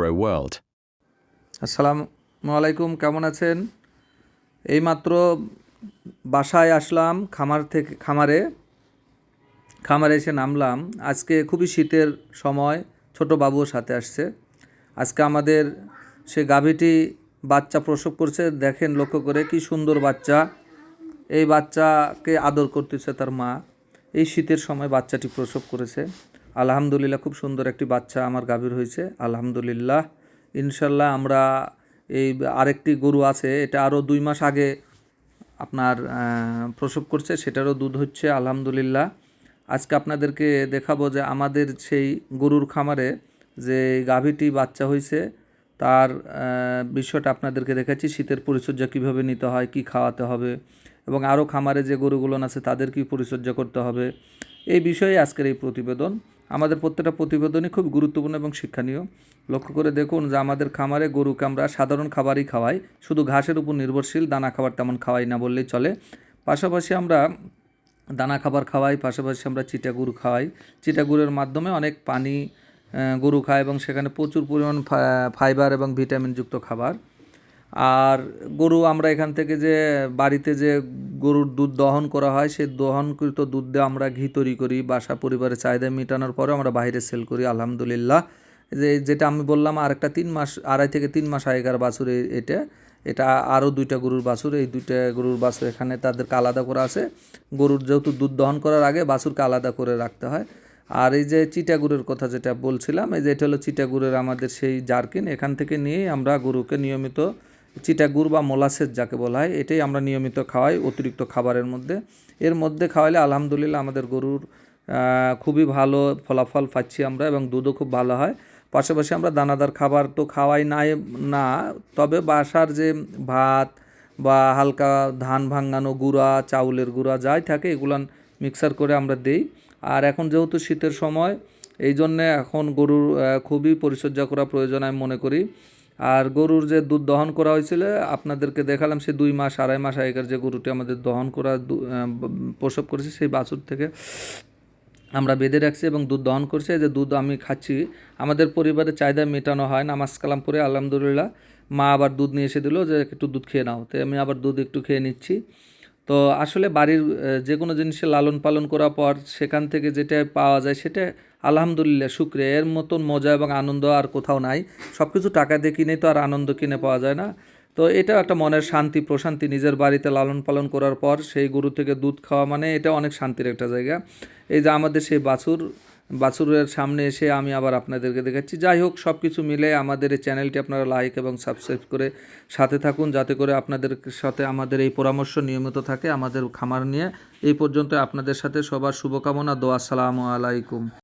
Agro World. আসসালামু আলাইকুম, কেমন আছেন? এইমাত্র বাসায় আসলাম, খামার থেকে, খামারে। খামারে এসে নামলাম। আজকে খুবই শীতের সময়, ছোট বাবুও সাথে আসছে। আজকে আমাদের সে গাভীটি বাচ্চা প্রসব করছে, দেখেন লক্ষ্য করে কি সুন্দর বাচ্চা। এই বাচ্চাকে আদর করতেছে তার মা। এই শীতের সময় বাচ্চাটি প্রসব করেছে। আলহামদুলিল্লাহ, খুব সুন্দর একটি বাচ্চা আমার গাভীর হয়েছে। আলহামদুলিল্লাহ, ইনশাল্লাহ আমরা এই আরেকটি গরু আছে, এটা আরও দুই মাস আগে আপনার প্রসব করছে, সেটারও দুধ হচ্ছে, আলহামদুলিল্লাহ। আজকে আপনাদেরকে দেখাবো যে আমাদের সেই গরুর খামারে যে গাভীটি বাচ্চা হয়েছে, তার বিষয়টা আপনাদেরকে দেখাচ্ছি, শীতের পরিচর্যা কীভাবে নিতে হয়, কি খাওয়াতে হবে, এবং আরও খামারে যে গরুগুলো আছে, তাদের কি পরিচর্যা করতে হবে, এই বিষয়ে আজকের এই প্রতিবেদন। আমাদের প্রত্যেকটা প্রতিবেদনই খুব গুরুত্বপূর্ণ এবং শিক্ষণীয়। লক্ষ্য করে দেখুন যে আমাদের খামারে গরুকে আমরা সাধারণ খাবারই খাওয়াই। শুধু ঘাসের উপর নির্ভরশীল, দানা খাবার তেমন খাওয়াই না বললেই চলে। পাশাপাশি আমরা দানা খাবার খাওয়াই, পাশাপাশি আমরা চিটা চিটাগুড় খাওয়াই। চিটা চিটাগুড়ের মাধ্যমে অনেক পানি গরু খায় এবং সেখানে প্রচুর পরিমাণ ফাইবার এবং ভিটামিনযুক্ত খাবার আর গরু আমরা এখান থেকে যে বাড়িতে যে গরুর দুধ দহন করা হয়, সেই দহনকৃত দুধ দিয়ে আমরা ঘি তৈরি করি, বাসা পরিবারের চাহিদা মেটানোর পরে আমরা বাইরে সেল করি, আলহামদুলিল্লাহ। যে যেটা আমি বললাম আর একটা তিন মাস, আড়াই থেকে তিন মাস আগেকার বাছুর এটা এটা আরও দুইটা গরুর বাছুর, এই দুইটা গরুর বাছুর এখানে তাদেরকে আলাদা করা আছে। গরুর যেহেতু দুধ দহন করার আগে বাছুরকে আলাদা করে রাখতে হয়। আর এই যে চিটাগুড়ের কথা যেটা বলছিলাম, এই যে এটা হলো চিটাগুড়ের আমাদের সেই জার্কিন, এখান থেকে নিয়েই আমরা গরুকে নিয়মিত চিটাগুড় বা মোলাসেস যাকে বলা হয়, এটাই আমরা নিয়মিত খাওয়াই অতিরিক্ত খাবারের মধ্যে। এর মধ্যে খাওয়ালে আলহামদুলিল্লাহ আমাদের গরুর খুবই ভালো ফলাফল পাচ্ছি আমরা এবং দুধও খুব ভালো হয়। পাশাপাশি আমরা দানাদার খাবার তো খাওয়াই নাই, না, তবে বাসার যে ভাত বা হালকা ধান ভাঙানো গুঁড়া, চাউলের গুঁড়া যাই থাকে এগুলান মিক্সার করে আমরা দেই। আর এখন যেহেতু শীতের সময়, এই জন্যে এখন গরুর খুবই পরিচর্যা করা প্রয়োজন আমি মনে করি। আর গরুর যে দুধ দহন করা হয়েছিল, আপনাদেরকে দেখালাম সে দুই মাস, আড়াই মাস আগেকার যে গরুটি আমাদের দহন করা প্রসব করেছে, সেই বাছুর থেকে আমরা বেঁধে রাখছি এবং দুধ দহন করছি। যে দুধ আমি খাচ্ছি, আমাদের পরিবারের চাহিদা মেটানো হয়, নামাজ কালাম পরে আলহামদুলিল্লাহ মা আবার দুধ নিয়ে এসে দিল যে একটু দুধ খেয়ে নাও। তো আমি আবার দুধ একটু খেয়ে নিচ্ছি। তো আসলে বাড়ির যে কোনো জিনিসের লালন পালন করার পর সেখান থেকে যেটা পাওয়া যায় সেটা আলহামদুলিল্লাহ শুক্রিয়া এর মতন মজা এবং আনন্দ আর কোথাও নাই। সব কিছু টাকা দিয়ে কিনেই তো আর আনন্দ কিনে পাওয়া যায় না। তো এটা একটা মনের শান্তি, প্রশান্তি, নিজের বাড়িতে লালন পালন করার পর সেই গরু থেকে দুধ খাওয়া মানে এটা অনেক শান্তির একটা জায়গা। এই যে আমাদের সেই বাছুর, বাছুরের সামনে এসে আমি আবার আপনাদেরকে দেখাচ্ছি। যাই হোক সব কিছু মিলে আমাদের এই চ্যানেলটি আপনারা লাইক এবং সাবস্ক্রাইব করে সাথে থাকুন, যাতে করে আপনাদের সাথে আমাদের এই পরামর্শ নিয়মিত থাকে আমাদের খামার নিয়ে। এই পর্যন্ত আপনাদের সাথে সবার শুভকামনা, দোয়া, আসসালামু আলাইকুম।